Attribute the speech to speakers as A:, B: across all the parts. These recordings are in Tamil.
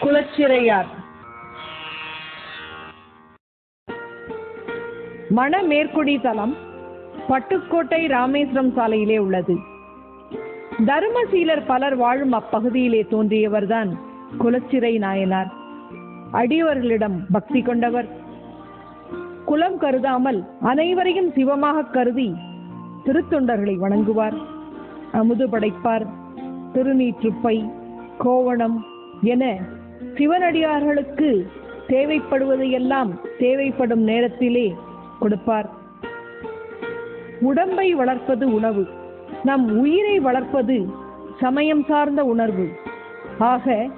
A: குலச்சிறையார். மணமேற்குடி தலம் பட்டுக்கோட்டை ராமேஸ்வரம் சாலையிலே உள்ளது. தர்மசீலர் பலர் வாழும் அப்பகுதியிலே தோன்றியவர்தான் குலச்சிறை நாயனார். அடியவர்களிடம் பக்தி கொண்டவர். குலம் கருதாமல் அனைவரையும் சிவமாக கருதி திருத்தொண்டர்களை வணங்குவார். அமுது படைப்பார். திருநீற்றுப்பை கோவணம் என சிவனடியார்களுக்கு தேவைப்படுவதையெல்லாம் தேவைப்படும் நேரத்திலே கொடுப்பார். உடம்பை வளர்ப்பது உணவு நம் உயிரை வளர்ப்பது சமயம் சார்ந்த உணர்வு. ஆக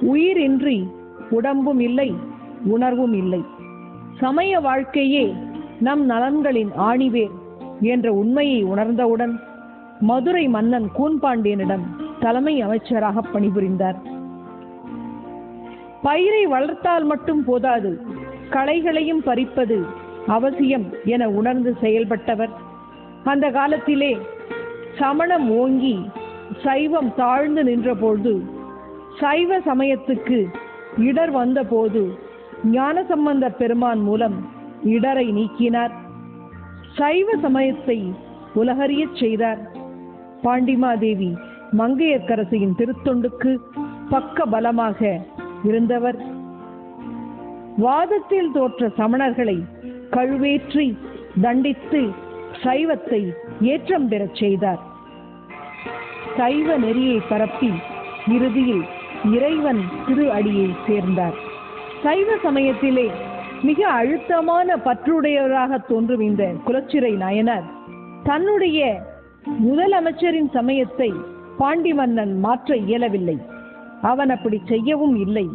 A: உயிரின்றி உடம்பும் இல்லை உணர்வும் இல்லை. சமய வாழ்க்கையே நம் நலன்களின் ஆணிவேர் என்ற உண்மையை உணர்ந்தவுடன் மதுரை மன்னன் கூன்பாண்டியனிடம் தலைமை அமைச்சராக பணிபுரிந்தார். பயிரை வளர்த்தால் மட்டும் போதாது களைகளையும் பறிப்பது அவசியம் என உணர்ந்து செயல்பட்டவர். அந்த காலத்திலே சமணம் ஓங்கி சைவம் தாழ்ந்து நின்றபோது சைவ சமயத்துக்கு இடர் வந்தபோது ஞானசம்பந்த பெருமான் மூலம் இடரை நீக்கினார். சைவ சமயத்தை உலகறியச் செய்தார். பாண்டிமாதேவி மங்கையர்க்கரசியின் திருத்தொண்டுக்கு பக்க பலமாக இருந்தவர். வாதத்தில் தோற்ற சமணர்களை கழுவேற்றி தண்டித்து சைவத்தை ஏற்றம் பெறச் செய்தார். சைவ நெறியை பரப்பி இறுதியில் இறைவன் திரு அடியை சேர்ந்தார். சைவ சமயத்திலே மிக அழுத்தமான பற்றுடையவராக தோன்றும் இந்த குலச்சிறை நாயனார் தன்னுடைய முதலமைச்சரின் சமயத்தை பாண்டி மன்னன் மாற்ற இயலவில்லை. அவன் அப்படி செய்யவும் இல்லை.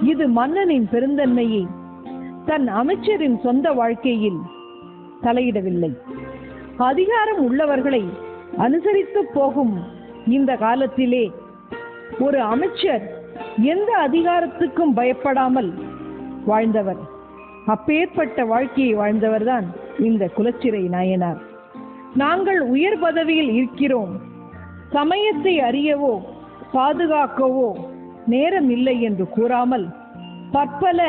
A: இது மன்னனின் பெருந்தன்மையை. தன் அமைச்சரின் சொந்த வாழ்க்கையில் தலையிடவில்லை. அதிகாரம் உள்ளவர்களை அனுசரித்து போகும் இந்த காலத்திலே ஒரு அமைச்சர் எந்த அதிகாரத்துக்கும் பயப்படாமல் வாழ்ந்தவர். அப்பேற்பட்ட வாழ்க்கையை வாழ்ந்தவர்தான் இந்த குலச்சிறை நாயனார். நாங்கள் உயர் பதவியில் இருக்கிறோம். சமயத்தை அறியவோ பாதுகாக்கவோ நேரம் இல்லை என்று கூறாமல் பற்பல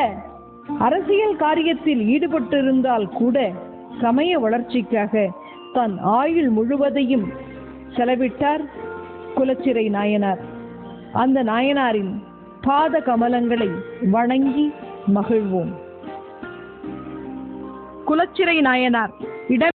A: அரசியல் காரியத்தில் ஈடுபட்டிருந்தால் கூட சமய வளர்ச்சிக்காக தன் ஆயுள் முழுவதையும் செலவிட்டார் குலச்சிறை நாயனார். அந்த நாயனாரின் பாத கமலங்களை வணங்கி மகிழ்வோம். குலச்சிறை நாயனார் இடம்